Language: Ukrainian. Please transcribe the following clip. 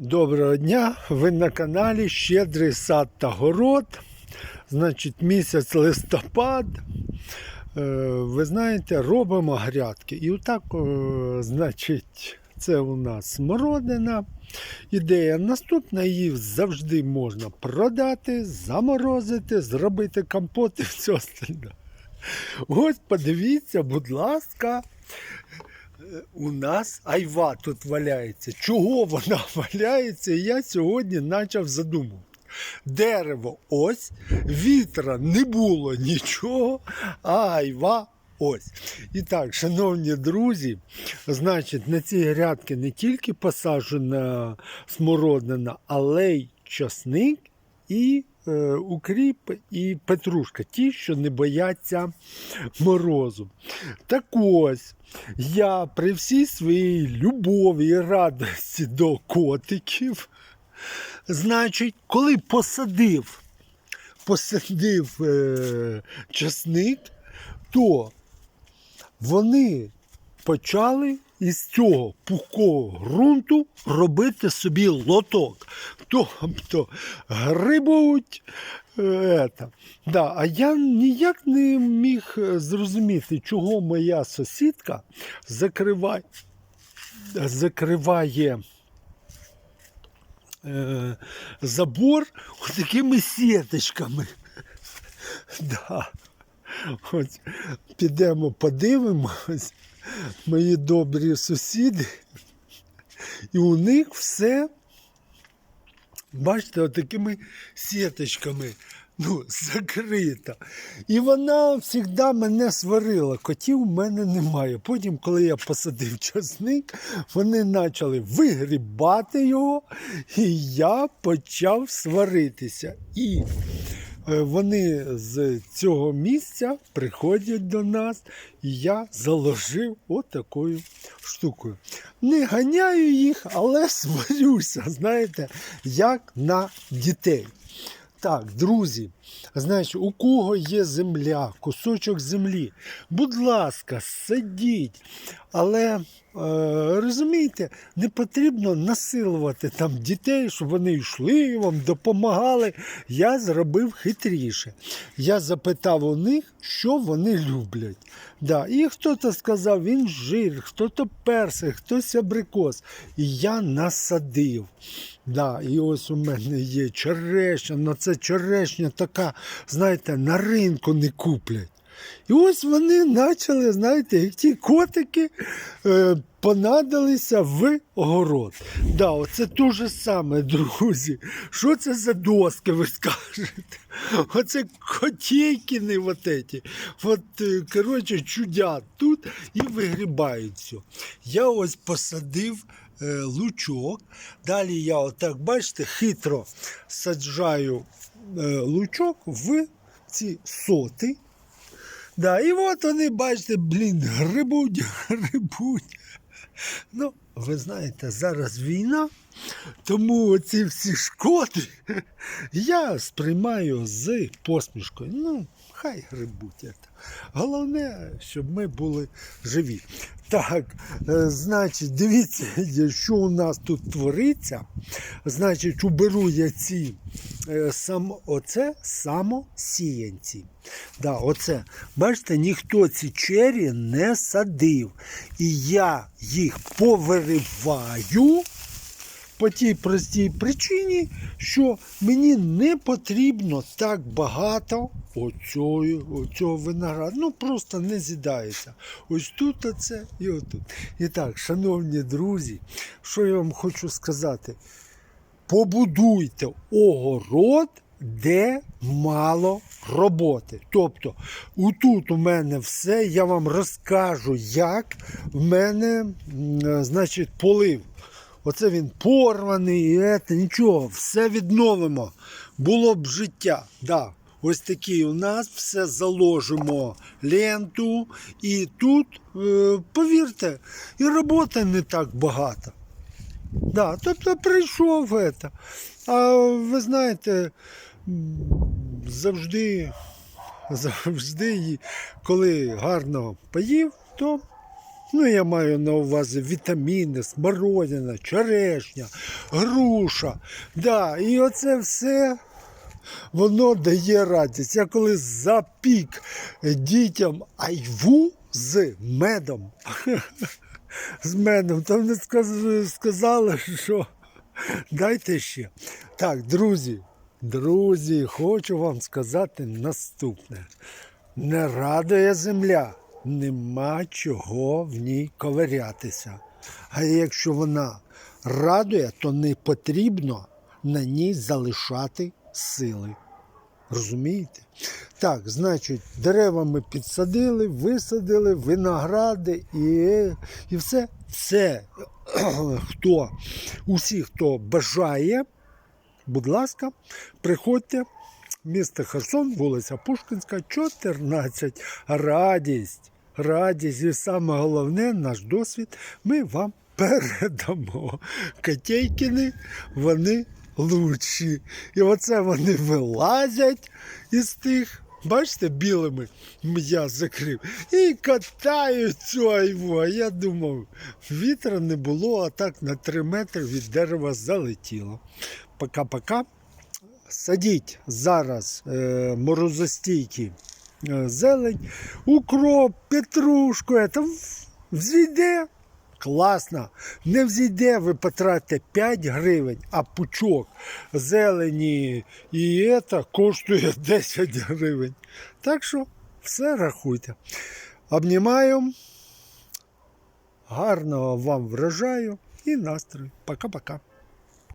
Доброго дня! Ви на каналі Щедрий сад та город. Значить, місяць листопад. Е, Ви знаєте, робимо грядки. І отак, е, значить, це у нас смородина. Ідея наступна, її завжди можна продати, заморозити, зробити компот і все остальне. Ось подивіться, будь ласка, у нас айва тут валяється. Чого вона валяється? Я сьогодні почав задумувати. Дерево ось, вітра не було нічого, а айва ось. І так, шановні друзі, значить, на цій грядці не тільки посаджена смородина, але й часник і укріп, і петрушка. Ті, що не бояться морозу. Так ось, я при всій своїй любові і радості до котиків, значить, коли посадив, посадив е, часник, то вони почали із цього пухкого ґрунту робити собі лоток. Тобто грибуть. е, ета. Да, а я ніяк не міг е, зрозуміти, чого моя сусідка закриває, закриває е, забор такими сіточками. Да. Ось підемо подивимось, мої добрі сусіди, і у них все, бачите, отакими сіточками ну, закрита. І вона завжди мене сварила. Котів в мене немає. Потім, коли я посадив часник, вони почали вигрібати його, і я почав сваритися. І Вони з цього місця приходять до нас, і я заложив отакою штукою. Не ганяю їх, але сварюся, знаєте, як на дітей. Так, друзі, значить, у кого є земля, кусочок землі, будь ласка, сидіть. Але е, розумієте, не потрібно насилувати там дітей, щоб вони йшли вам, допомагали. Я зробив хитріше. Я запитав у них, що вони люблять. Да. І хтось сказав, він жир, хто-то персик, хтось абрикос. І я насадив. Да, і ось у мене є черешня, але це черешня така, знаєте, на ринку не куплять. І ось вони почали, знаєте, як ті котики е, понадалися в огород. Да, оце те ж саме, друзі. Що це за доски, ви скажете? Оце котейкини вот эти. От, е, коротше, чудять тут і вигрібають все. Я ось посадив е, лучок. Далі я, отак, бачите, хитро саджаю е, лучок в ці соти. Да, і от вони, бачите, блін, грибуть, грибуть. Ну, ви знаєте, зараз війна, тому оці всі шкоди я сприймаю з посмішкою. Ну, хай грибуть. Головне, щоб ми були живі. Так, е, значить, дивіться, що у нас тут твориться. Значить, уберу я ці сам, оце самосіянці. Да, оце. Бачите, ніхто ці чері не садив. І я їх повириваю по тій простій причині, що мені не потрібно так багато оцього, оцього винограду. Ну просто не з'їдається. Ось тут оце і отут. І так, шановні друзі, що я вам хочу сказати? Побудуйте огород, де мало роботи. Тобто, отут у мене все, я вам розкажу, як в мене, значить, полив. Оце він порваний, і це, нічого, все відновимо. Було б життя. Да. Ось такий у нас все заложимо ленту. І тут, е, повірте, і роботи не так багато. Да, тобто прийшов это. А ви знаєте, завжди, завжди, коли гарно поїв, то Ну, я маю на увазі вітаміни, смородина, черешня, груша. Да, і оце все воно дає радість. Я коли запік дітям айву з медом, з медом, то вони сказали, що дайте ще. Так, друзі, друзі, хочу вам сказати наступне. Не радує земля, нема чого в ній ковирятися. А якщо вона радує, то не потрібно на ній залишати сили. Розумієте? Так, значить, дерева ми підсадили, висадили, виногради і, і все. Все, хто, усі, хто бажає, будь ласка, приходьте. Місто Херсон, вулиця Пушкінська, 14. Радість. Радість. І саме головне, наш досвід ми вам передамо. Котейкіни, вони лучші. І оце вони вилазять із тих. Бачите, білими я закрив. І катають цю айву. А я думав, вітра не було, а так на 3 метри від дерева залетіло. Пока-пока. Садіть зараз е, морозостійкі е, зелень, укроп, петрушку, это взійде. Класно. Не взійде, ви потратите 5 гривень, а пучок зелені і це коштує 10 гривень. Так що все рахуйте. Обнімаю. Гарного вам врожаю і настрою. Пока-пока.